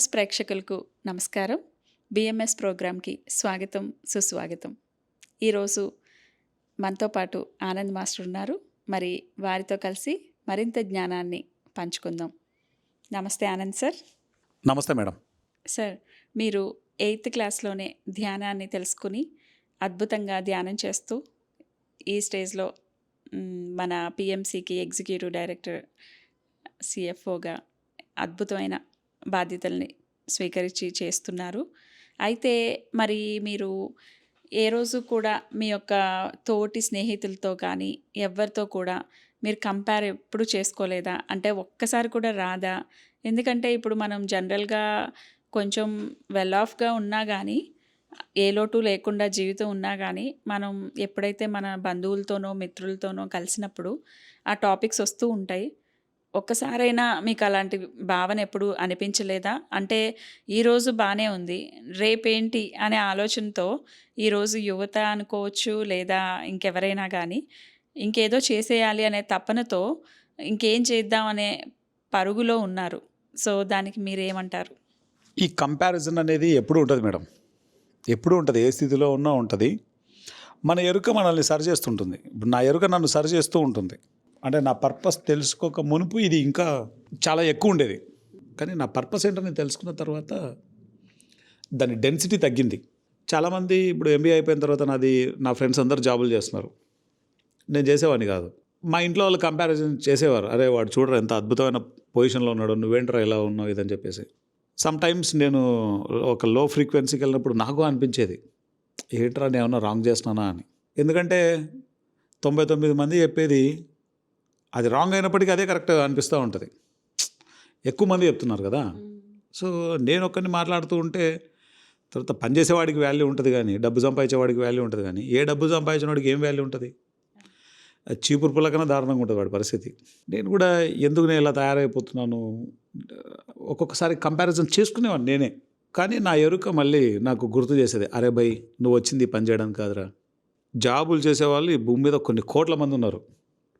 BMS ప్రేక్షకులకు నమస్కారం. BMS ప్రోగ్రామ్కి స్వాగతం సుస్వాగతం. ఈరోజు మనతో పాటు ఆనంద్ మాస్టర్ ఉన్నారు. మరి వారితో కలిసి మరింత జ్ఞానాన్ని పంచుకుందాం. నమస్తే ఆనంద్ సార్. నమస్తే మేడం. సార్ మీరు ఎయిత్ క్లాస్లోనే ధ్యానాన్ని తెలుసుకుని అద్భుతంగా ధ్యానం చేస్తూ ఈ స్టేజ్లో మన పిఎంసికి ఎగ్జిక్యూటివ్ డైరెక్టర్ సిఎఫ్ఓగా అద్భుతమైన బాధ్యతల్ని స్వీకరించి చేస్తున్నారు. అయితే మరి మీరు ఏ రోజు కూడా మీ యొక్క తోటి స్నేహితులతో కానీ ఎవరితో కూడా మీరు కంపేర్ ఎప్పుడు చేసుకోలేదా? అంటే ఒక్కసారి కూడా రాదా? ఎందుకంటే ఇప్పుడు మనం జనరల్గా కొంచెం వెల్ ఆఫ్గా ఉన్నా కానీ ఏ లోటు లేకుండా జీవితం ఉన్నా కానీ మనం ఎప్పుడైతే మన బంధువులతోనో మిత్రులతోనో కలిసినప్పుడు ఆ టాపిక్స్ వస్తూ ఉంటాయి. ఒక్కసారైనా మీకు అలాంటి భావన ఎప్పుడు అనిపించలేదా? అంటే ఈరోజు బాగానే ఉంది. రేపేంటి అనే ఆలోచనతో ఈరోజు యువత అనుకోవచ్చు లేదా ఇంకెవరైనా కానీ ఇంకేదో చేసేయాలి అనే తపనతో ఇంకేం చేద్దాం అనే పరుగులో ఉన్నారు. సో దానికి మీరేమంటారు? ఈ కంపారిజన్ అనేది ఎప్పుడు ఉంటుంది మేడం. ఎప్పుడు ఉంటుంది. ఏ స్థితిలో ఉన్నా ఉంటుంది. మన ఎరుక మనల్ని సరి చేస్తుంటుంది. ఇప్పుడు నా ఎరుక నన్ను సరి చేస్తూ ఉంటుంది. అంటే నా పర్పస్ తెలుసుకోక మునుపు ఇది ఇంకా చాలా ఎక్కువ ఉండేది. కానీ నా పర్పస్ ఏంటో నేను తెలుసుకున్న తర్వాత దాని డెన్సిటీ తగ్గింది. చాలామంది ఇప్పుడు ఎంబీఏ అయిపోయిన తర్వాత నాది నా ఫ్రెండ్స్ అందరు జాబులు చేస్తున్నారు. నేను చేసేవాడిని కాదు. మా ఇంట్లో వాళ్ళు కంపారిజన్ చేసేవారు. అరే వాడు చూడరా ఎంత అద్భుతమైన పొజిషన్లో ఉన్నాడు నువ్వేంట్రా ఎలా ఉన్నావు ఇదని చెప్పేసి. సమ్ టైమ్స్ నేను ఒక లో ఫ్రీక్వెన్సీకి వెళ్ళినప్పుడు నాకు అనిపించేది ఏంట్రా నేను ఏమన్నా రాంగ్ చేస్తున్నానా అని. ఎందుకంటే తొంభై తొమ్మిది మంది చెప్పేది అది రాంగ్ అయినప్పటికీ అదే కరెక్ట్ అనిపిస్తూ ఉంటుంది. ఎక్కువ మంది చెప్తున్నారు కదా. సో నేను ఒక్కరిని మాట్లాడుతూ ఉంటే తర్వాత పనిచేసేవాడికి వాల్యూ ఉంటుంది కానీ డబ్బు సంపాదించేవాడికి వాల్యూ ఉంటుంది కానీ ఏ డబ్బు సంపాదించిన వాడికి ఏం వాల్యూ ఉంటుంది? చీపురు పుల్ల కన్నా దారుణంగా ఉంటుంది వాడి పరిస్థితి. నేను కూడా ఎందుకు నేను ఇలా తయారైపోతున్నాను? ఒక్కొక్కసారి కంపారిజన్ చేసుకునేవాడిని నేనే. కానీ నా ఎరుక మళ్ళీ నాకు గుర్తు చేసేది అరే భయ్ నువ్వు వచ్చింది పని చేయడానికి కాదురా. జాబులు చేసేవాళ్ళు ఈ భూమి మీద కొన్ని కోట్ల మంది ఉన్నారు.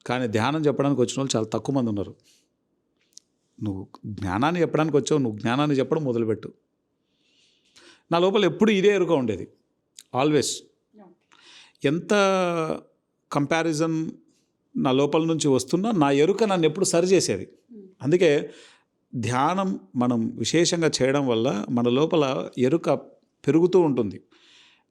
కానీ ధ్యానం చెప్పడానికి వచ్చిన వాళ్ళు చాలా తక్కువ మంది ఉన్నారు. నువ్వు జ్ఞానాన్ని చెప్పడానికి వచ్చావు నువ్వు జ్ఞానాన్ని చెప్పడం మొదలుపెట్టు. నా లోపల ఎప్పుడు ఇదే ఎరుక ఉండేది. ఆల్వేస్ ఎంత కంపారిజన్ నా లోపల నుంచి వస్తున్నా నా ఎరుక నన్ను ఎప్పుడు సరి చేసేది. అందుకే ధ్యానం మనం విశేషంగా చేయడం వల్ల మన లోపల ఎరుక పెరుగుతూ ఉంటుంది.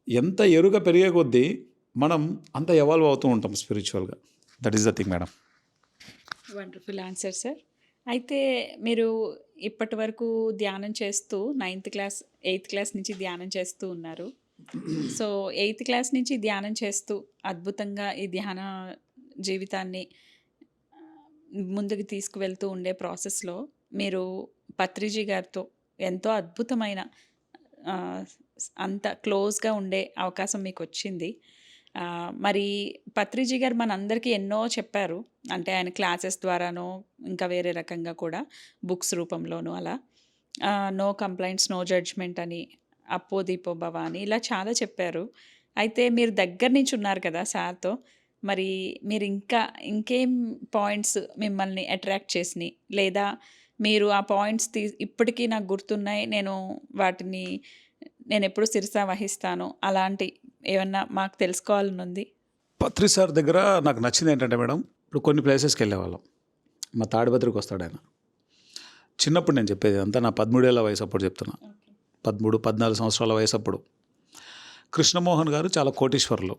ఎంత ఎరుక పెరిగే కొద్దీ మనం అంత ఎవాల్వ్ అవుతూ ఉంటాం స్పిరిచువల్గా that is the thing madam wonderful answer sir అయితే మీరు ఇప్పటి వరకు ధ్యానం చేస్తూ నైన్త్ క్లాస్ ఎయిత్ క్లాస్ నుంచి ధ్యానం చేస్తూ ఉన్నారు. సో ఎయిత్ క్లాస్ నుంచి ధ్యానం చేస్తూ అద్భుతంగా ఈ ధ్యాన జీవితాన్ని ముందుకు తీసుకువెళ్తూ ఉండే ప్రాసెస్లో మీరు పత్రిజీ గారితో ఎంతో అద్భుతమైన అంత క్లోజ్గా ఉండే అవకాశం మీకు వచ్చింది. మరి పత్రిజీ గారు మనందరికీ ఎన్నో చెప్పారు. అంటే ఆయన క్లాసెస్ ద్వారానో ఇంకా వేరే రకంగా కూడా బుక్స్ రూపంలోనూ అలా. నో కంప్లైంట్స్ నో జడ్జ్మెంట్ అని అప్పో దీపో భవ అని ఇలా చాలా చెప్పారు. అయితే మీరు దగ్గర నుంచి ఉన్నారు కదా సార్తో మరి మీరు ఇంకా ఇంకేం పాయింట్స్ మిమ్మల్ని అట్రాక్ట్ చేసినాయి లేదా మీరు ఆ పాయింట్స్ తీ ఇప్పటికీ నాకు గుర్తున్నాయి నేను వాటిని నేను ఎప్పుడు శిరసా వహిస్తాను అలాంటి ఏమన్నా మాకు తెలుసుకోవాలని ఉంది పత్రి సార్ దగ్గర నాకు నచ్చింది ఏంటంటే మేడం ఇప్పుడు కొన్ని ప్లేసెస్కి వెళ్ళేవాళ్ళం. మా తాడిపత్రికి వస్తాడు ఆయన. చిన్నప్పుడు నేను చెప్పేది అంతా నా పదమూడేళ్ళ వయసు అప్పుడు చెప్తున్నా. పదమూడు పద్నాలుగు సంవత్సరాల వయసు అప్పుడు కృష్ణమోహన్ గారు చాలా కోటీశ్వరులు.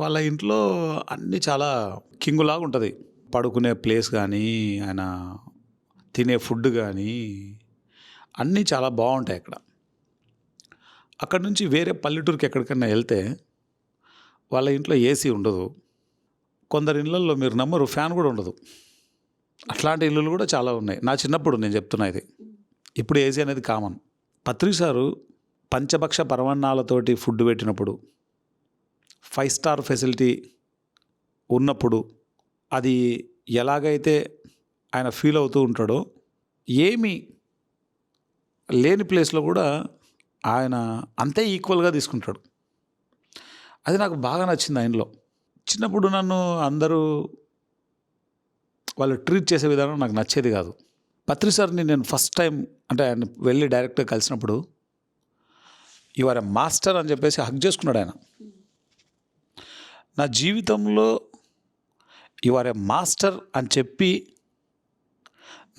వాళ్ళ ఇంట్లో అన్నీ చాలా కింగులాగా ఉంటుంది. పడుకునే ప్లేస్ కానీ ఆయన తినే ఫుడ్ కానీ అన్నీ చాలా బాగుంటాయి అక్కడ. అక్కడ నుంచి వేరే పల్లెటూరుకి ఎక్కడికైనా వెళ్తే వాళ్ళ ఇంట్లో ఏసీ ఉండదు. కొందరి ఇళ్ళల్లో మీరు నమ్మరు ఫ్యాన్ కూడా ఉండదు. అట్లాంటి ఇల్లులు కూడా చాలా ఉన్నాయి. నా చిన్నప్పుడు నేను చెప్తున్నా ఇది. ఇప్పుడు ఏసీ అనేది కామన్. పత్రిక సారు పంచభక్ష పరమాన్నాలతోటి ఫుడ్ పెట్టినప్పుడు ఫైవ్ స్టార్ ఫెసిలిటీ ఉన్నప్పుడు అది ఎలాగైతే ఆయన ఫీల్ అవుతూ ఉంటాడో ఏమీ లేని ప్లేస్లో కూడా ఆయన అంతే ఈక్వల్గా తీసుకుంటాడు. అది నాకు బాగా నచ్చింది ఆయనలో చిన్నప్పుడు నన్ను అందరూ వాళ్ళు ట్రీట్ చేసే విధానం నాకు నచ్చేది కాదు. పత్రి సార్ని నేను ఫస్ట్ టైం అంటే ఆయన వెళ్ళి డైరెక్ట్గా కలిసినప్పుడు ఇవాళ మాస్టర్ అని చెప్పేసి హక్ చేసుకున్నాడు ఆయన. నా జీవితంలో యు మాస్టర్ అని చెప్పి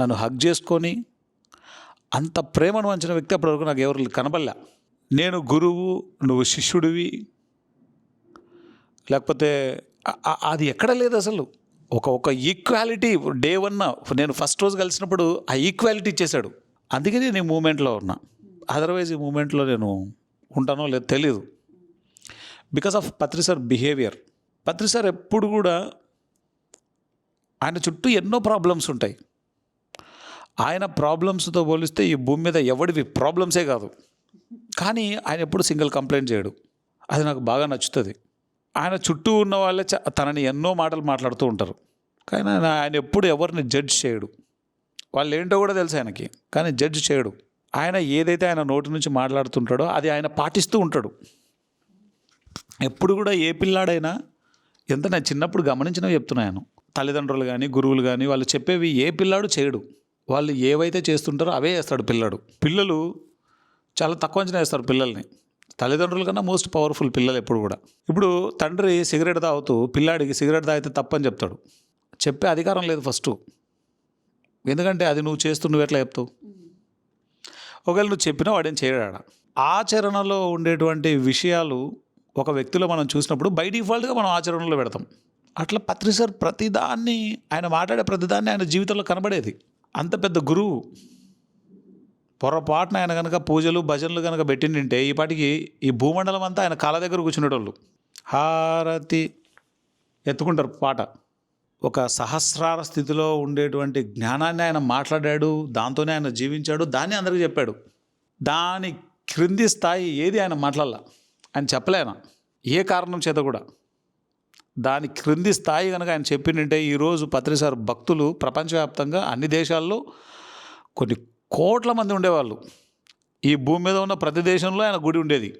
నన్ను హక్ చేసుకొని అంత ప్రేమను వంచిన వ్యక్తి అప్పటివరకు నాకు ఎవరు కనబడలే. నేను గురువు నువ్వు శిష్యుడివి. లేకపోతే అది ఎక్కడ లేదు అసలు. ఒక ఒక ఈక్వాలిటీ డే వన్ నేను ఫస్ట్ రోజు కలిసినప్పుడు ఆ ఈక్వాలిటీ ఇచ్చేశాడు. అందుకే నేను ఈ మూమెంట్లో ఉన్నా. అదర్వైజ్ ఈ మూమెంట్లో నేను ఉంటానో లేదో తెలియదు because of Patri sir behaviour Patri sir ఎప్పుడు కూడా ఆయన చుట్టూ ఎన్నో ప్రాబ్లమ్స్ ఉంటాయి. ఆయన ప్రాబ్లమ్స్తో పోలిస్తే ఈ భూమి మీద ఎవడివి? ప్రాబ్లమ్సే కాదు. కానీ ఆయన ఎప్పుడు సింగిల్ కంప్లైంట్ చేయడు. అది నాకు బాగా నచ్చుతుంది. ఆయన చుట్టూ ఉన్న వాళ్ళే చ- తనని ఎన్నో మాటలు మాట్లాడుతూ ఉంటారు. కానీ ఆయన ఆయన ఎప్పుడు ఎవరిని జడ్జ్ చేయడు. వాళ్ళు ఏంటో కూడా తెలుసు ఆయనకి కానీ జడ్జ్ చేయడు. ఆయన ఏదైతే ఆయన నోటి నుంచి మాట్లాడుతుంటాడో అది ఆయన పాటిస్తూ ఉంటాడు. ఎప్పుడు కూడా ఏ పిల్లాడైనా ఎంత నేను చిన్నప్పుడు గమనించినవి చెప్తున్నాను తల్లిదండ్రులు కానీ గురువులు కానీ వాళ్ళు చెప్పేవి ఏ పిల్లాడు చేయడు. వాళ్ళు ఏవైతే చేస్తుంటారో అవే చేస్తాడు పిల్లాడు. పిల్లలు చాలా తక్కువ అంచనా వేస్తారు పిల్లల్ని. తల్లిదండ్రుల కన్నా మోస్ట్ పవర్ఫుల్ పిల్లలు ఎప్పుడు కూడా. ఇప్పుడు తండ్రి సిగరెట్ తాగుతూ పిల్లాడికి సిగరెట్ తాగితే తప్పని చెప్తాడు. చెప్పే అధికారం లేదు ఫస్ట్ ఎందుకంటే అది నువ్వు చేస్తూ నువ్వు ఎట్లా చెప్తావు? ఒకవేళ నువ్వు చెప్పినా వాడేం చేయడాడ? ఆచరణలో ఉండేటువంటి విషయాలు ఒక వ్యక్తిలో మనం చూసినప్పుడు బై డిఫాల్ట్గా మనం ఆచరణలో పెడతాం. అట్లా పత్రి సార్ ప్రతిదాన్ని ఆయన మాట్లాడే ప్రతిదాన్ని ఆయన జీవితంలో కనబడేది. అంత పెద్ద గురువు. పొరపాటున ఆయన కనుక పూజలు భజనలు కనుక పెట్టిండింటే ఈ పాటికి ఈ భూమండలం అంతా ఆయన కాళ్ళ దగ్గర కూర్చునేటోళ్ళు. హారతి ఎత్తుకుంటారు పాట. ఒక సహస్రార స్థితిలో ఉండేటువంటి జ్ఞానాన్ని ఆయన మాట్లాడాడు దాంతోనే ఆయన జీవించాడు దాన్ని అందరికీ చెప్పాడు. దాని క్రింది స్థాయి ఏది ఆయన మాట్లాడాల? ఆయన చెప్పలేన? ఏ కారణం చేత కూడా? దాని క్రింది స్థాయి కనుక ఆయన చెప్పిందంటే ఈరోజు పత్రిసార్ భక్తులు ప్రపంచవ్యాప్తంగా అన్ని దేశాల్లో కొన్ని కోట్ల మంది ఉండేవాళ్ళు. ఈ భూమి మీద ఉన్న ప్రతి దేశంలో ఆయన గుడి ఉండేది.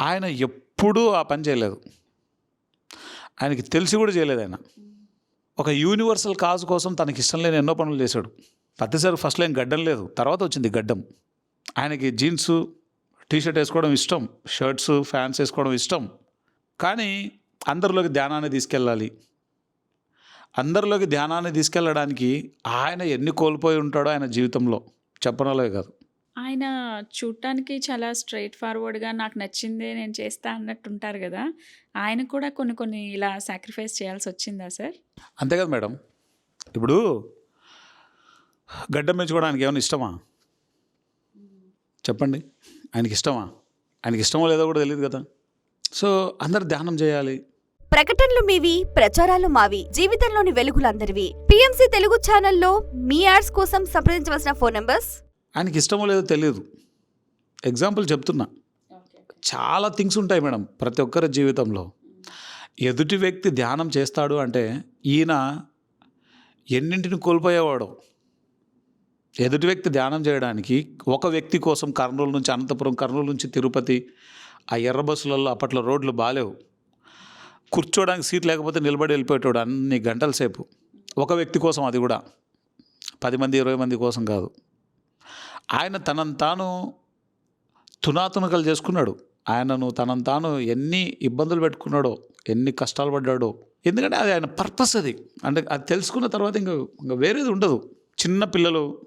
ఆయన ఎప్పుడూ ఆ పని చేయలేదు. ఆయనకి తెలిసి కూడా చేయలేదు ఆయన. ఒక యూనివర్సల్ కాజ్ కోసం తనకి ఇష్టం లేని ఎన్నో పనులు చేశాడు. పత్తిసారి ఫస్ట్ లైన్ గడ్డం లేదు. తర్వాత వచ్చింది గడ్డం. ఆయనకి జీన్స్ టీషర్ట్ వేసుకోవడం ఇష్టం. షర్ట్స్ ఫ్యాన్స్ వేసుకోవడం ఇష్టం. కానీ అందరిలోకి ధ్యానాన్ని తీసుకెళ్ళాలి. అందరిలోకి ధ్యానాన్ని తీసుకెళ్ళడానికి ఆయన ఎన్ని కోల్పోయి ఉంటాడో ఆయన జీవితంలో చెప్పనలే కాదు. ఆయన చూడటానికి చాలా స్ట్రైట్ ఫార్వర్డ్గా నాకు నచ్చిందే నేను చేస్తా అన్నట్టు ఉంటారు కదా. ఆయన కూడా కొన్ని కొన్ని ఇలా సాక్రిఫైస్ చేయాల్సి వచ్చిందా సార్? అంతే కదా మేడం. ఇప్పుడు గడ్డం పెంచుకోవడానికి ఏమైనా ఇష్టమా? చెప్పండి. ఆయనకి ఇష్టమా? ఆయనకి ఇష్టమో లేదో కూడా తెలియదు కదా. సో అందరు ధ్యానం చేయాలి. ప్రకటనలు మీవి ప్రచారాలు మావి జీవితంలోని వెలుగులందరివి. పిఎంసి తెలుగు ఛానల్లో మీ యాడ్స్ కోసం సంప్రదించవలసిన ఫోన్ నెంబర్స్? ఆయనకి ఇష్టమో లేదో తెలియదు. ఎగ్జాంపుల్ చెప్తున్నా. చాలా థింగ్స్ ఉంటాయి మేడం ప్రతి ఒక్కరి జీవితంలో. ఎదుటి వ్యక్తి ధ్యానం చేస్తాడు అంటే ఈయన ఎన్నింటిని కోల్పోయేవాడు? ఎదుటి వ్యక్తి ధ్యానం చేయడానికి ఒక వ్యక్తి కోసం కర్నూలు నుంచి అనంతపురం కర్నూలు నుంచి తిరుపతి ఆ ఎర్ర బస్సులలో అప్పట్లో రోడ్లు బాలేవు. కూర్చోడానికి సీట్ లేకపోతే నిలబడి వెళ్ళిపోయేటోడు అన్ని గంటల సేపు. ఒక వ్యక్తి కోసం అది కూడా. పది మంది ఇరవై మంది కోసం కాదు. ఆయన తనను తాను తునాతునకలు చేసుకున్నాడు. ఆయనను తనను తాను ఎన్ని ఇబ్బందులు పెట్టుకున్నాడో ఎన్ని కష్టాలు పడ్డాడో. ఎందుకంటే అది ఆయన పర్పస్ అది. అంటే అది తెలుసుకున్న తర్వాత ఇంకా ఇంకా వేరేది ఉండదు. చిన్న పిల్లలు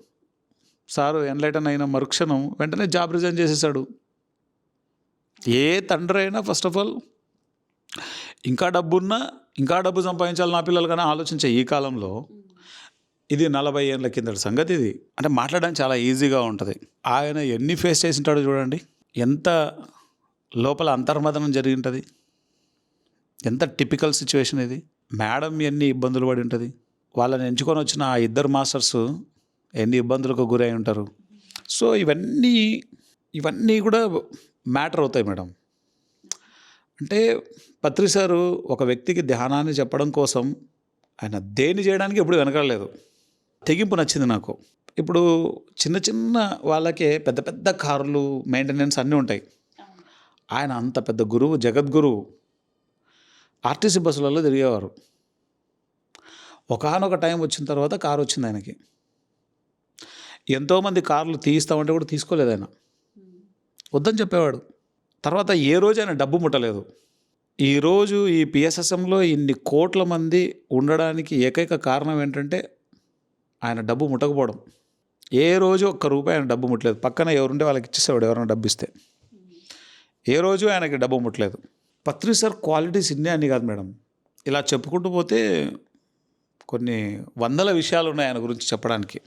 సారు ఎన్లైటన్ అయిన మరుక్షణం వెంటనే జాబ్ రిజైన్ చేసేసాడు. ఏ తండ్రి అయినా ఫస్ట్ ఆఫ్ ఆల్ ఇంకా డబ్బున్నా ఇంకా డబ్బు సంపాదించాలి నా పిల్లలు కానీ ఆలోచించే ఈ కాలంలో ఇది నలభై ఏళ్ళ కిందటి సంగతి ఇది. అంటే మాట్లాడడం చాలా ఈజీగా ఉంటుంది. ఆయన ఎన్ని ఫేస్ చేసి ఉంటాడో చూడండి. ఎంత లోపల అంతర్మదనం జరిగి ఉంటుంది ఎంత టిపికల్ సిచ్యువేషన్ ఇది. మేడం ఎన్ని ఇబ్బందులు పడి ఉంటుంది. వాళ్ళని ఎంచుకొని వచ్చిన ఆ ఇద్దరు మాస్టర్స్ ఎన్ని ఇబ్బందులకు గురై ఉంటారు. సో ఇవన్నీ ఇవన్నీ కూడా మ్యాటర్ అవుతాయి మేడం. అంటే పత్రిసారు ఒక వ్యక్తికి ధ్యానాన్ని చెప్పడం కోసం ఆయన దేని చేయడానికి ఎప్పుడు వెనకాడలేదు. తెగింపు నచ్చింది నాకు. ఇప్పుడు చిన్న చిన్న వాళ్ళకే పెద్ద పెద్ద కార్లు మెయింటెనెన్స్ అన్నీ ఉంటాయి. ఆయన అంత పెద్ద గురువు జగద్గురువు. ఆర్టీసీ బస్సులలో తిరిగేవారు. ఒకనొక టైం వచ్చిన తర్వాత కారు వచ్చింది ఆయనకి. ఎంతోమంది కార్లు తీయిస్తామంటే కూడా తీసుకోలేదు ఆయన. వద్దని చెప్పేవాడు. తర్వాత ఏ రోజు ఆయన డబ్బు ముట్టలేదు. ఈరోజు ఈ పిఎస్ఎస్ఎంలో ఇన్ని కోట్ల మంది ఉండడానికి ఏకైక కారణం ఏంటంటే ఆయన డబ్బు ముట్టకపోవడం. ఏ రోజు ఒక్క రూపాయి ఆయన డబ్బు ముట్టలేదు. పక్కన ఎవరుంటే వాళ్ళకి ఇచ్చేసేవాడు ఎవరైనా డబ్బు ఇస్తే. ఏ రోజు ఆయనకి డబ్బు ముట్టలేదు. పత్రి సార్ క్వాలిటీస్ ఇన్నే అని కాదు మేడం. ఇలా చెప్పుకుంటూ పోతే కొన్ని వందల విషయాలు ఉన్నాయి ఆయన గురించి చెప్పడానికి.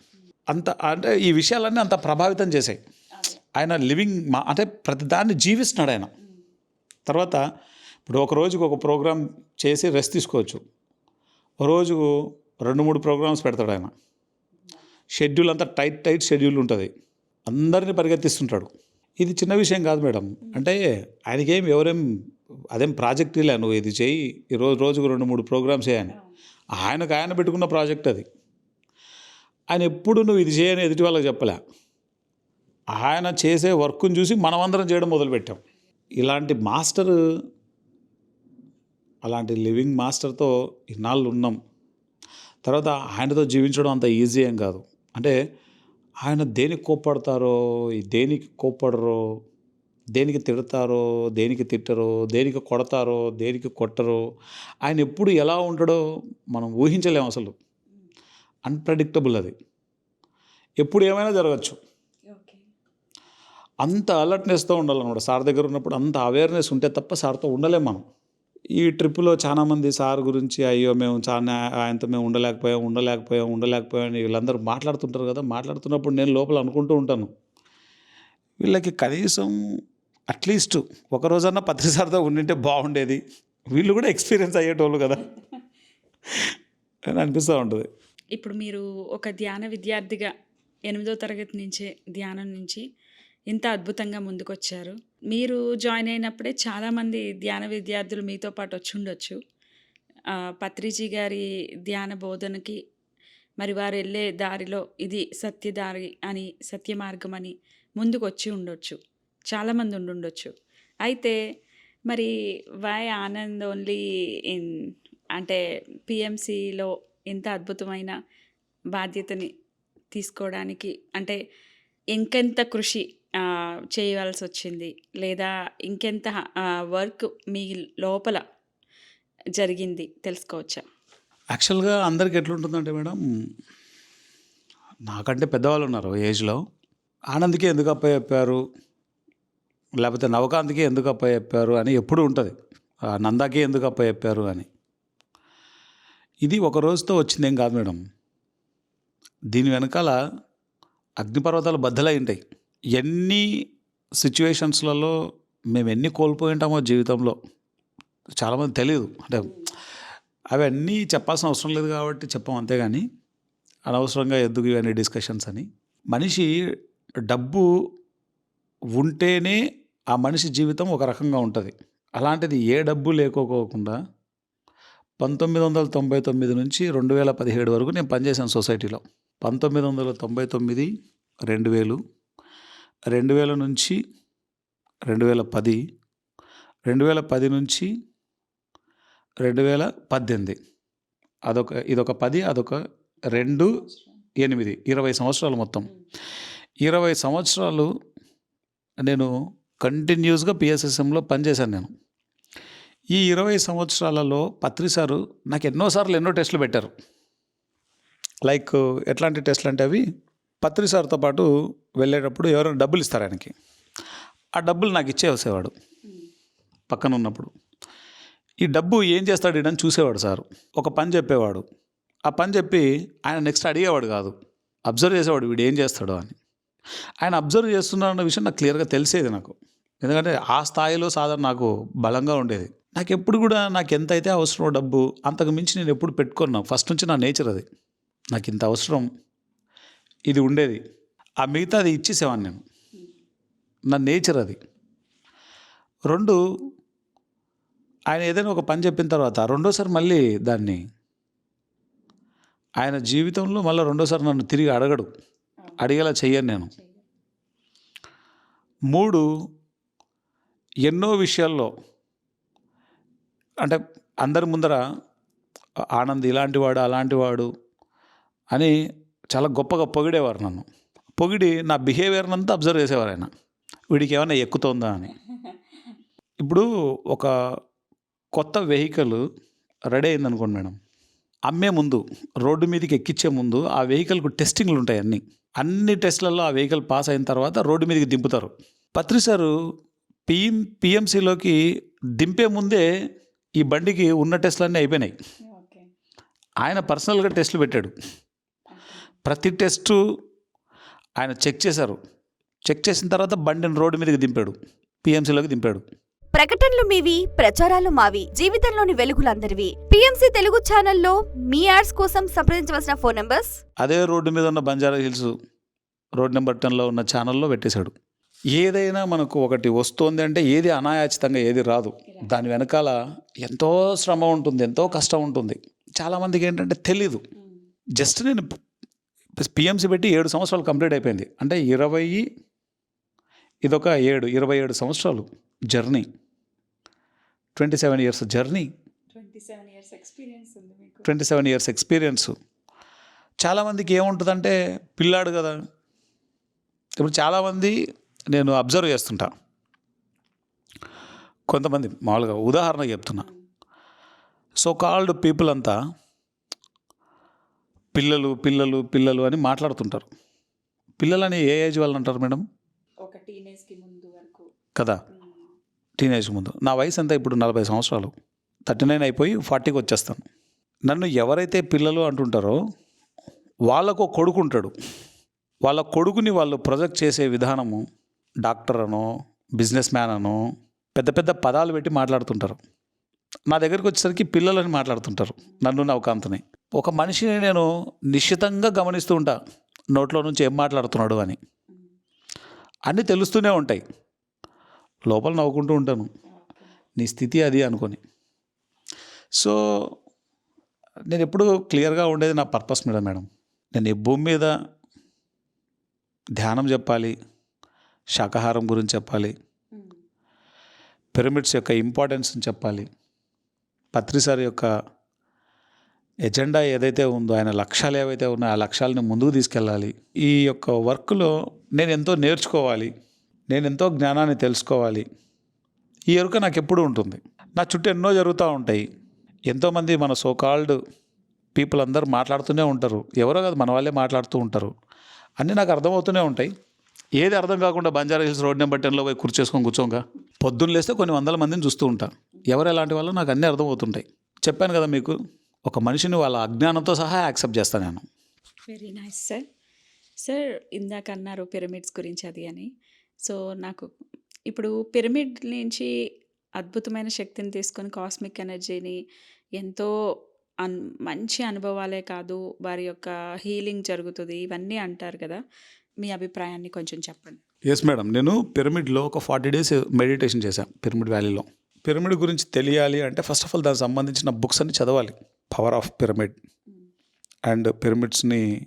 అంత అంటే ఈ విషయాలన్నీ అంత ప్రభావితం చేశాయి. ఆయన లివింగ్ మా అంటే ప్రతి దాన్ని జీవిస్తున్నాడు ఆయన. తర్వాత ఇప్పుడు ఒక రోజుకు ఒక ప్రోగ్రామ్ చేసి రెస్ట్ తీసుకోవచ్చు. రోజుకు రెండు మూడు ప్రోగ్రామ్స్ పెడతాడు ఆయన. షెడ్యూల్ అంతా టైట్ టైట్ షెడ్యూల్ ఉంటుంది. అందరినీ పరిగెత్తిస్తుంటాడు. ఇది చిన్న విషయం కాదు మేడం. అంటే ఆయనకేం ఎవరేం అదేం ప్రాజెక్ట్ ఇలా నువ్వు ఇది చేయి ఈ రోజు రోజుకు రెండు మూడు ప్రోగ్రామ్స్ చేయని ఆయనకు ఆయన పెట్టుకున్న ప్రాజెక్ట్ అది. ఆయన ఎప్పుడు నువ్వు ఇది చేయని ఎదుటి వాళ్ళకి చెప్పలే. ఆయన చేసే వర్క్ను చూసి మనమందరం చేయడం మొదలుపెట్టాం. ఇలాంటి మాస్టర్ అలాంటి లివింగ్ మాస్టర్తో ఇన్నాళ్ళు ఉన్నాం. తర్వాత ఆయనతో జీవించడం అంత ఈజీ ఏం కాదు. అంటే ఆయన దేనికి కోప్పడతారో దేనికి కోప్పడరో దేనికి తిడతారో దేనికి తిట్టరో దేనికి కొడతారో దేనికి కొట్టరో ఆయన ఎప్పుడు ఎలా ఉంటాడో మనం ఊహించలేము అసలు. అన్ప్రెడిక్టబుల్ అది. ఎప్పుడు ఏమైనా జరగచ్చు. అంత అలర్ట్నెస్తో ఉండాలన్నమాట. సార్ దగ్గర ఉన్నప్పుడు అంత అవేర్నెస్ ఉంటే తప్ప సార్తో ఉండలేం మనం. ఈ ట్రిప్లో చాలామంది సార్ గురించి అయ్యో మేము చాలా ఆయనతో మేము ఉండలేకపోయాం ఉండలేకపోయాం ఉండలేకపోయాం అని వీళ్ళందరూ మాట్లాడుతుంటారు కదా. మాట్లాడుతున్నప్పుడు నేను లోపల అనుకుంటూ ఉంటాను. వీళ్ళకి కనీసం అట్లీస్ట్ ఒక రోజన్నా పత్రి సార్తో ఉండింటే బాగుండేది. వీళ్ళు కూడా ఎక్స్పీరియన్స్ అయ్యేటోళ్ళు కదా. అని అనిపిస్తూ ఉంటుంది. ఇప్పుడు మీరు ఒక ధ్యాన విద్యార్థిగా ఎనిమిదో తరగతి నుంచే ధ్యానం నుంచి ఇంత అద్భుతంగా ముందుకొచ్చారు. మీరు జాయిన్ అయినప్పుడే చాలామంది ధ్యాన విద్యార్థులు మీతో పాటు వచ్చి ఉండొచ్చు. పత్రిజీ గారి ధ్యాన బోధనకి మరి వారు వెళ్ళే దారిలో ఇది సత్యదారి అని సత్య మార్గం అని ముందుకు వచ్చి ఉండొచ్చు. చాలామంది ఉండుండొచ్చు అయితే మరి వై ఆనంద్ ఓన్లీ ఇన్ అంటే పిఎంసిలో ఇంత అద్భుతమైన బాధ్యతని తీసుకోవడానికి అంటే ఇంకెంత కృషి చేయవలసి వచ్చింది లేదా ఇంకెంత వర్క్ మీ లోపల జరిగింది తెలుసుకోవచ్చా? యాక్చువల్గా అందరికి ఎట్లుంటుందంటే మేడం నాకంటే పెద్దవాళ్ళు ఉన్నారు ఏజ్లో. ఆనంద్కి ఎందుకు అప్ప చెప్పారు? లేకపోతే నవకాంత్కి ఎందుకు అప్ప చెప్పారు అని ఎప్పుడు ఉంటుంది. ఆ నందాకి ఎందుకు అప్ప చెప్పారు అని. ఇది ఒక రోజుతో వచ్చిందేం కాదు మేడం. దీని వెనకాల అగ్నిపర్వతాలు బద్దలై ఉంటాయి. ఎన్ని సిచ్యువేషన్స్లలో మేము ఎన్ని కోల్పోయి ఉంటామో జీవితంలో చాలామంది తెలియదు. అంటే అవన్నీ చెప్పాల్సిన అవసరం లేదు కాబట్టి చెప్పాం అంతేగాని అనవసరంగా ఎందుకు ఇవన్నీ డిస్కషన్స్ అని. మనిషి డబ్బు ఉంటేనే ఆ మనిషి జీవితం ఒక రకంగా ఉంటుంది. అలాంటిది ఏ డబ్బు లేకపోకుండా పంతొమ్మిది వందల తొంభై తొమ్మిది నుంచి రెండు వేల పదిహేడు వరకు నేను పనిచేశాను సొసైటీలో. పంతొమ్మిది వందల తొంభై తొమ్మిది రెండు వేలు రెండు వేల నుంచి రెండు వేల పది రెండు వేల పది నుంచి రెండు వేల పద్దెనిమిది. అదొక ఇదొక పది అదొక రెండు ఎనిమిది ఇరవై సంవత్సరాలు మొత్తం. ఇరవై సంవత్సరాలు నేను కంటిన్యూస్గా పిఎస్ఎస్ఎంలో పనిచేశాను నేను. ఈ ఇరవై సంవత్సరాలలో పత్రి సారు నాకు ఎన్నోసార్లు ఎన్నో టెస్టులు పెట్టారు. లైక్ ఎట్లాంటి టెస్టులు అంటే అవి పత్రి సార్తో పాటు వెళ్ళేటప్పుడు ఎవరైనా డబ్బులు ఇస్తారు ఆయనకి. ఆ డబ్బులు నాకు ఇచ్చేసేవాడు పక్కన ఉన్నప్పుడు ఈ డబ్బు ఏం చేస్తాడు ఈడని చూసేవాడు సార్. ఒక పని చెప్పేవాడు. ఆ పని చెప్పి ఆయన నెక్స్ట్ అడిగేవాడు కాదు. అబ్జర్వ్ చేసేవాడు వీడు ఏం చేస్తాడో అని. ఆయన అబ్జర్వ్ చేస్తున్నాడన్న విషయం నాకు క్లియర్గా తెలిసేది నాకు. ఎందుకంటే ఆ స్థాయిలో సాధన నాకు బలంగా ఉండేది. నాకు ఎప్పుడు కూడా నాకు ఎంత అయితే అవసరమో డబ్బు అంతకు మించి నేను ఎప్పుడు పెట్టుకున్నాను ఫస్ట్ నుంచి నా నేచర్ అది. నాకు ఇంత అవసరం. ఇది ఉండేది. ఆ మిగతా అది ఇచ్చేసేవాడిని నేను. నా నేచర్ అది. రెండు ఆయన ఏదైనా ఒక పని చెప్పిన తర్వాత రెండోసారి మళ్ళీ దాన్ని ఆయన జీవితంలో మళ్ళీ రెండోసారి నన్ను తిరిగి అడగడు. అడిగేలా చెయ్యను నేను. మూడు ఎన్నో విషయాల్లో అంటే అందరి ముందర ఆనంద్ ఇలాంటివాడు అలాంటివాడు అని చాలా గొప్పగా పొగిడేవారు నన్ను. పొగిడి నా బిహేవియర్ అంతా అబ్జర్వ్ చేసేవారు ఆయన. వీడికి ఏమైనా ఎక్కుతోందా అని. ఇప్పుడు ఒక కొత్త వెహికల్ రెడీ అయిందనుకోండి మేడం. అమ్మే ముందు రోడ్డు మీదకి ఎక్కించే ముందు ఆ వెహికల్కు టెస్టింగ్లు ఉంటాయి అన్నీ. అన్ని టెస్ట్లలో ఆ వెహికల్ పాస్ అయిన తర్వాత రోడ్డు మీదకి దింపుతారు. పత్రి సారు పిఎం పిఎంసిలోకి దింపే ముందే ఈ బండికి ఉన్న టెస్టులన్నీ అయిపోయినాయి. ఆయన పర్సనల్గా టెస్టులు పెట్టాడు. ప్రతి టెస్టు ఆయన చెక్ చేశారు. చెక్ చేసిన తర్వాత బండిని రోడ్డు మీదకి దింపాడు. పిఎంసీలోకి దింపాడు. ప్రకటనలు మీవి ప్రచారాలు మావి జీవితంలోని వెలుగులందరివి. పిఎంసి తెలుగు ఛానల్లో మీ యాడ్స్ కోసం సంప్రదించవలసిన ఫోన్ నంబర్స్? అదే రోడ్డు మీద ఉన్న బంజారా హిల్స్ రోడ్ నెంబర్ టెన్లో ఉన్న ఛానల్లో పెట్టేశాడు. ఏదైనా మనకు ఒకటి వస్తోంది అంటే ఏది అనాయాచితంగా ఏది రాదు. దాని వెనకాల ఎంతో శ్రమ ఉంటుంది ఎంతో కష్టం ఉంటుంది. చాలామందికి ఏంటంటే తెలీదు. జస్ట్ నేను పిఎంసీ పెట్టి ఏడు సంవత్సరాలు కంప్లీట్ అయిపోయింది. అంటే ఇరవై ఇదొక ఏడు ఇరవై ఏడు సంవత్సరాలు journey. Twenty seven years journey. Twenty seven years experience ఉంది మీకు. ట్వంటీ సెవెన్ ఇయర్స్ ఎక్స్పీరియన్స్ చాలామందికి ఏముంటుందంటే పిల్లాడు కదా. ఇప్పుడు చాలామంది నేను అబ్జర్వ్ చేస్తుంటా. కొంతమంది మామూలుగా ఉదాహరణ చెప్తున్నా. సో కాల్డ్ పీపుల్ అంతా పిల్లలు పిల్లలు పిల్లలు అని మాట్లాడుతుంటారు. పిల్లలని ఏ ఏజ్ వాళ్ళు అంటారు మేడం? ఒక టీనేజ్కి ముందు వరకు. కదా? టీనేజ్ ముందు. నా వయసు ఎంత ఇప్పుడు నలభై సంవత్సరాలు. థర్టీ నైన్ అయిపోయి ఫార్టీకి వచ్చేస్తాను. నన్ను ఎవరైతే పిల్లలు అంటుంటారో వాళ్ళకు కొడుకు ఉంటాడు. వాళ్ళ కొడుకుని వాళ్ళు ప్రొజెక్ట్ చేసే విధానము డాక్టర్ అనో బిజినెస్ మ్యాన్ అనో పెద్ద పెద్ద పదాలు పెట్టి మాట్లాడుతుంటారు. నా దగ్గరికి వచ్చేసరికి పిల్లలని మాట్లాడుతుంటారు. నన్ను నవకాంతని ఒక మనిషిని నేను నిశ్చితంగా గమనిస్తూ ఉంటా. నోట్లో నుంచి ఏం మాట్లాడుతున్నాడు అని. అన్నీ తెలుస్తూనే ఉంటాయి. లోపల నవ్వుకుంటూ ఉంటాను. నీ స్థితి అది అనుకొని. సో నేను ఎప్పుడు క్లియర్గా ఉండేది నా పర్పస్ మీద మేడం. నేను ఈ భూమి మీద ధ్యానం చెప్పాలి శాకాహారం గురించి చెప్పాలి పిరమిడ్స్ యొక్క ఇంపార్టెన్స్ని చెప్పాలి పత్రిసారి యొక్క ఎజెండా ఏదైతే ఉందో ఆయన లక్ష్యాలు ఏవైతే ఉన్నాయో ఆ లక్ష్యాలని ముందుకు తీసుకెళ్ళాలి. ఈ యొక్క వర్క్లో నేను ఎంతో నేర్చుకోవాలి. నేను ఎంతో జ్ఞానాన్ని తెలుసుకోవాలి. ఈ ఎరుక నాకు ఎప్పుడూ ఉంటుంది. నా చుట్టూ ఎన్నో జరుగుతూ ఉంటాయి. ఎంతోమంది మన సోకాల్డ్ పీపుల్ అందరూ మాట్లాడుతూనే ఉంటారు. ఎవరో కాదు మన వాళ్ళే మాట్లాడుతూ ఉంటారు. అన్నీ నాకు అర్థమవుతూనే ఉంటాయి. ఏది అర్థం కాకుండా బంజారా హిల్స్ రోడ్ నెంబర్ టెన్లో పోయి కూర్చేసుకొని కూర్చోంగా? పొద్దున్న లేస్తే కొన్ని వందల మందిని చూస్తూ ఉంటా. ఎవరు ఎలాంటి వాళ్ళు నాకు అన్నీ అర్థమవుతుంటాయి. చెప్పాను కదా మీకు? ఒక మనిషిని వాళ్ళ అజ్ఞానంతో సహా యాక్సెప్ట్ చేస్తాను నేను. వెరీ నైస్ సార్ సార్ ఇందాక అన్నారు పిరమిడ్స్ గురించి అది అని. సో నాకు ఇప్పుడు పిరమిడ్ నుంచి అద్భుతమైన శక్తిని తీసుకొని కాస్మిక్ ఎనర్జీని ఎంతో అన్ మంచి అనుభవాలే కాదు వారి యొక్క హీలింగ్ జరుగుతుంది ఇవన్నీ అంటారు కదా. మీ అభిప్రాయాన్ని కొంచెం చెప్పండి. ఎస్ మేడం నేను పిరమిడ్లో ఒక ఫార్టీ డేస్ మెడిటేషన్ చేశాను పిరమిడ్ వ్యాలీలో పిరమిడ్ గురించి తెలియాలి అంటే ఫస్ట్ ఆఫ్ ఆల్ దానికి సంబంధించిన బుక్స్ అన్ని చదవాలి. పవర్ ఆఫ్ పిరమిడ్ అండ్ పిరమిడ్స్ని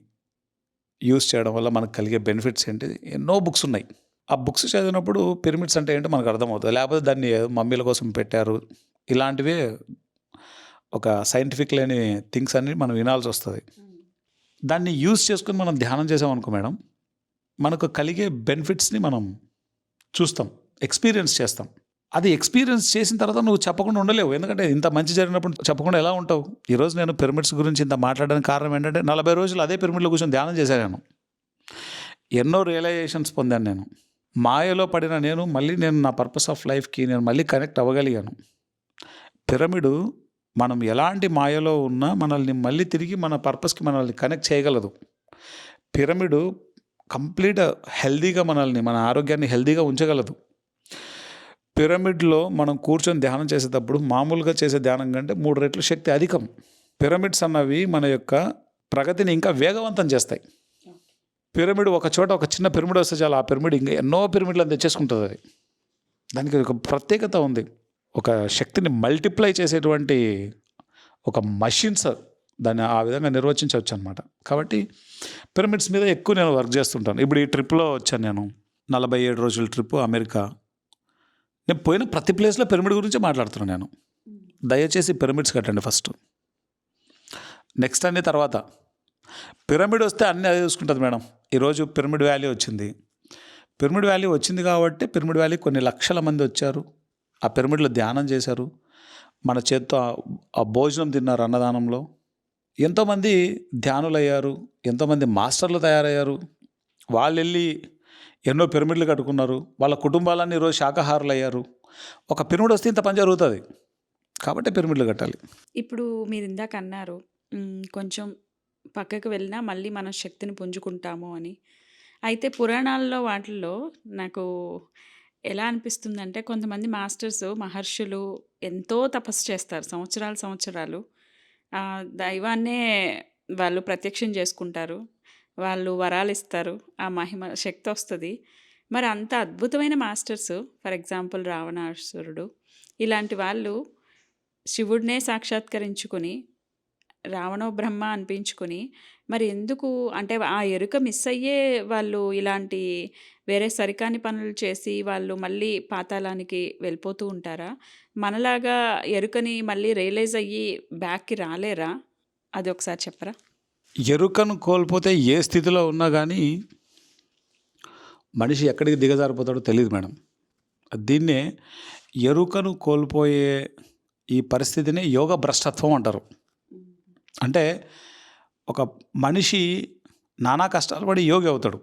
యూస్ చేయడం వల్ల మనకు కలిగే బెనిఫిట్స్ ఏంటి? ఎన్నో బుక్స్ ఉన్నాయి. ఆ బుక్స్ చదివినప్పుడు పిరమిడ్స్ అంటే ఏంటో మనకు అర్థమవుతుంది. లేకపోతే దాన్ని మమ్మీల కోసం పెట్టారు. ఇలాంటివే ఒక సైంటిఫిక్ లేని థింగ్స్ అన్ని మనం వినాల్సి వస్తుంది. దాన్ని యూస్ చేసుకుని మనం ధ్యానం చేసామనుకో మేడం మనకు కలిగే బెనిఫిట్స్ని మనం చూస్తాం. ఎక్స్పీరియన్స్ చేస్తాం. అది ఎక్స్పీరియన్స్ చేసిన తర్వాత నువ్వు చెప్పకుండా ఉండలేవు. ఎందుకంటే ఇంత మంచి జరిగినప్పుడు చెప్పకుండా ఎలా ఉంటావు? ఈరోజు నేను పిరమిడ్స్ గురించి ఇంత మాట్లాడడానికి కారణం ఏంటంటే నలభై రోజులు అదే పిరమిడ్లో కూర్చొని ధ్యానం చేశాను నేను. ఎన్నో రియలైజేషన్స్ పొందాను నేను. మాయలో పడిన నేను మళ్ళీ నేను నా పర్పస్ ఆఫ్ లైఫ్కి నేను మళ్ళీ కనెక్ట్ అవ్వగలిగాను. పిరమిడు మనం ఎలాంటి మాయలో ఉన్నా మనల్ని మళ్ళీ తిరిగి మన పర్పస్కి మనల్ని కనెక్ట్ చేయగలదు. పిరమిడు కంప్లీట్ హెల్దీగా మనల్ని మన ఆరోగ్యాన్ని హెల్దీగా ఉంచగలదు. పిరమిడ్లో మనం కూర్చొని ధ్యానం చేసేటప్పుడు మామూలుగా చేసే ధ్యానం కంటే మూడు రెట్ల శక్తి అధికం. పిరమిడ్స్ అన్నవి మన యొక్క ప్రగతిని ఇంకా వేగవంతం చేస్తాయి. పిరమిడ్ ఒక చోట ఒక చిన్న పిరమిడ్ వస్తే చాలు ఆ పిరమిడ్ ఇంకా ఎన్నో పిరమిడ్లను తెచ్చేసుకుంటుంది అది. దానికి ఒక ప్రత్యేకత ఉంది. ఒక శక్తిని మల్టిప్లై చేసేటువంటి ఒక మషిన్స్ దాన్ని ఆ విధంగా నిర్వచించవచ్చు అనమాట కాబట్టి పిరమిడ్స్ మీద ఎక్కువ నేను వర్క్ చేస్తుంటాను. ఇప్పుడు ఈ ట్రిప్లో వచ్చాను నేను. నలభై ఏడు రోజుల ట్రిప్ అమెరికా. నేను పోయిన ప్రతి ప్లేస్లో పిరమిడ్ గురించి మాట్లాడుతున్నాను నేను. దయచేసి పిరమిడ్స్ కట్టండి ఫస్ట్. నెక్స్ట్ అన్ని తర్వాత. పిరమిడ్ వస్తే అన్నీ అదే చూసుకుంటుంది మేడం. ఈరోజు పిరమిడ్ వ్యాలీ వచ్చింది. పిరమిడ్ వ్యాలీ వచ్చింది కాబట్టి పిరమిడ్ వ్యాలీ కొన్ని లక్షల మంది వచ్చారు. ఆ పిరమిడ్లో ధ్యానం చేశారు. మన చేత్తో ఆ- భోజనం తిన్నారు అన్నదానంలో. ఎంతోమంది ధ్యానులయ్యారు. ఎంతోమంది మాస్టర్లు తయారయ్యారు. వాళ్ళు వెళ్ళి ఎన్నో పిరమిడ్లు కట్టుకున్నారు. వాళ్ళ కుటుంబాలన్నీ ఈరోజు శాకాహారులు అయ్యారు ఒక పిరమిడ్ వస్తే ఇంత పని జరుగుతుంది. కాబట్టి పిరమిడ్లు కట్టాలి. ఇప్పుడు మీరు ఇందాక అన్నారు కొంచెం పక్కకు వెళ్ళినా మళ్ళీ మనం శక్తిని పుంజుకుంటాము అని. అయితే పురాణాల్లో వాటిల్లో నాకు ఎలా అనిపిస్తుందంటే కొంతమంది మాస్టర్స్ మహర్షులు ఎంతో తపస్సు చేస్తారు సంవత్సరాలు సంవత్సరాలు. దైవాన్నే వాళ్ళు ప్రత్యక్షం చేసుకుంటారు. వాళ్ళు వరాలు ఇస్తారు ఆ మహిమ శక్తి వస్తుంది మరి అంత అద్భుతమైన మాస్టర్స్ ఫర్ ఎగ్జాంపుల్ రావణాసురుడు ఇలాంటి వాళ్ళు శివుడినే సాక్షాత్కరించుకుని రావణో బ్రహ్మ అనిపించుకుని మరి ఎందుకు అంటే ఆ ఎరుక మిస్ అయ్యే వాళ్ళు ఇలాంటి వేరే సరికాని పనులు చేసి వాళ్ళు మళ్ళీ పాతాళానికి వెళ్ళిపోతూ ఉంటారా? మనలాగా ఎరుకని మళ్ళీ రియలైజ్ అయ్యి బ్యాక్కి రాలేరా? అది ఒకసారి చెప్పరా? ఎరుకను కోల్పోతే ఏ స్థితిలో ఉన్నా కానీ మనిషి ఎక్కడికి దిగజారిపోతాడో తెలియదు మేడం. దీన్నే ఎరుకను కోల్పోయే ఈ పరిస్థితిని యోగ భ్రష్టత్వం అంటారు. అంటే ఒక మనిషి నానా కష్టాలు పడి యోగి అవుతాడు.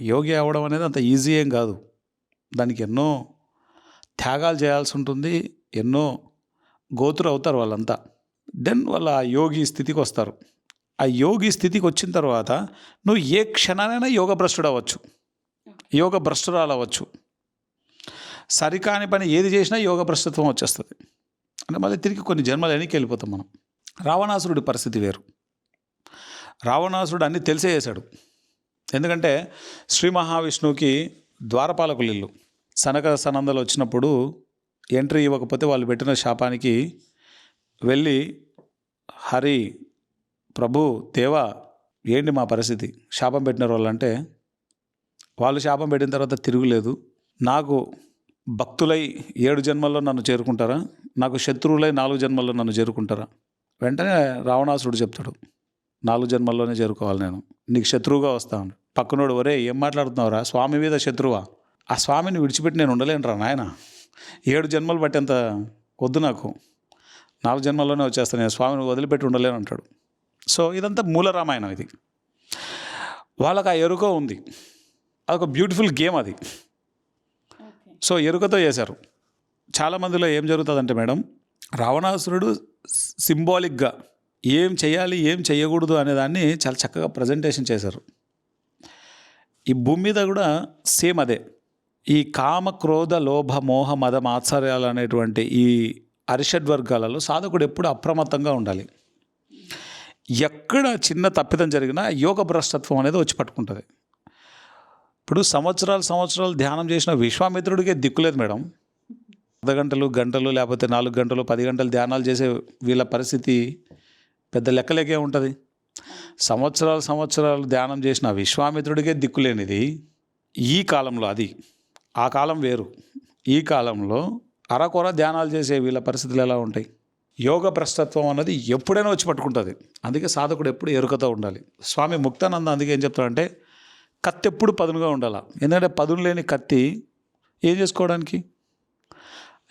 యోగి అవ్వడం అనేది అంత ఈజీ ఏం కాదు. దానికి ఎన్నో త్యాగాలు చేయాల్సి ఉంటుంది ఎన్నో గోతురు అవుతారు వాళ్ళంతా. దెన్ వాళ్ళ యోగి స్థితికి వస్తారు. ఆ యోగి స్థితికి వచ్చిన తర్వాత నువ్వు ఏ క్షణానైనా యోగ భ్రష్టుడు అవ్వచ్చు యోగ భ్రష్టురాలు అవ్వచ్చు సరికాని పని ఏది చేసినా యోగ భ్రష్టత్వం వచ్చేస్తుంది. అంటే మళ్ళీ తిరిగి కొన్ని జన్మలు వెనక్కి వెళ్ళిపోతాం మనం. రావణాసురుడి పరిస్థితి వేరు. రావణాసురుడు అన్నీ తెలిసే చేశాడు. ఎందుకంటే శ్రీ మహావిష్ణువుకి ద్వారపాలకులు ఇల్లు. సనక సనందలు వచ్చినప్పుడు ఎంట్రీ ఇవ్వకపోతే వాళ్ళు పెట్టిన శాపానికి వెళ్ళి హరి ప్రభు దేవా ఏంటి మా పరిస్థితి? శాపం పెట్టిన వాళ్ళు అంటే వాళ్ళు శాపం పెట్టిన తర్వాత తిరుగులేదు. నాకు భక్తులై ఏడు జన్మల్లో నన్ను చేరుకుంటారా? నాకు శత్రువులై నాలుగు జన్మల్లో నన్ను చేరుకుంటారా? వెంటనే రావణాసురుడు చెప్తాడు నాలుగు జన్మల్లోనే చేరుకోవాలి నేను. నీకు శత్రువుగా వస్తాను పక్కనోడు ఒరే ఏం మాట్లాడుతున్నావురా? స్వామి మీద శత్రువా? ఆ స్వామిని విడిచిపెట్టి నేను ఉండలేనురా నాయన. ఏడు జన్మలు పట్టేంత వద్దు నాకు. నాలుగు జన్మల్లోనే వచ్చేస్తాను. నేను స్వామిని వదిలిపెట్టి ఉండలేను అంటాడు. సో ఇదంతా మూల రామాయణం ఇది. వాళ్ళకి ఆ ఎరుక ఉంది. అదొక బ్యూటిఫుల్ గేమ్ అది. సో ఎరుకతో చేశారు. చాలామందిలో ఏం జరుగుతుందంటే మేడం రావణాసురుడు సింబాలిక్గా ఏం చేయాలి ఏం చేయకూడదు అనేదాన్ని చాలా చక్కగా ప్రజెంటేషన్ చేశారు. ఈ భూమి మీద కూడా సేమ్ అదే. ఈ కామ క్రోధ లోభ మోహ మద మాత్సర్యాలు అనేటువంటి ఈ అరిషడ్ వర్గాలలో సాధకుడు ఎప్పుడు అప్రమత్తంగా ఉండాలి. ఎక్కడ చిన్న తప్పిదం జరిగినా యోగ భ్రష్టత్వం అనేది వచ్చి పట్టుకుంటుంది. ఇప్పుడు సంవత్సరాలు సంవత్సరాలు ధ్యానం చేసిన విశ్వామిత్రుడికే దిక్కులేదు మేడం. అర్ధ గంటలు గంటలు లేకపోతే నాలుగు గంటలు పది గంటలు ధ్యానాలు చేసే వీళ్ళ పరిస్థితి పెద్ద లెక్కలేకే ఉంటుంది. సంవత్సరాలు సంవత్సరాలు ధ్యానం చేసిన విశ్వామిత్రుడికే దిక్కులేనిది ఈ కాలంలో అది. ఆ కాలం వేరు. ఈ కాలంలో అరకొర ధ్యానాలు చేసే వీళ్ళ పరిస్థితులు ఎలా ఉంటాయి? యోగ భ్రష్టత్వం అన్నది ఎప్పుడైనా వచ్చి పట్టుకుంటుంది. అందుకే సాధకుడు ఎప్పుడు ఎరుకతో ఉండాలి. స్వామి ముక్తానంద అందుకే ఏం చెప్తాడంటే కత్తి ఎప్పుడు పదునుగా ఉండాలి? ఎందుకంటే పదును లేని కత్తి ఏం చేసుకోవడానికి?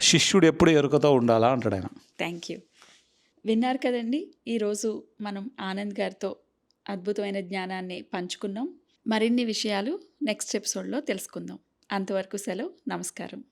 శిష్యుడు ఎప్పుడు ఎరుకతో ఉండాలా? అంటాడు ఆయన. థ్యాంక్ యూ విన్నారు కదండి ఈరోజు మనం ఆనంద్ గారితో అద్భుతమైన జ్ఞానాన్ని పంచుకున్నాం. మరిన్ని విషయాలు నెక్స్ట్ ఎపిసోడ్లో తెలుసుకుందాం. అంతవరకు సెలవు నమస్కారం.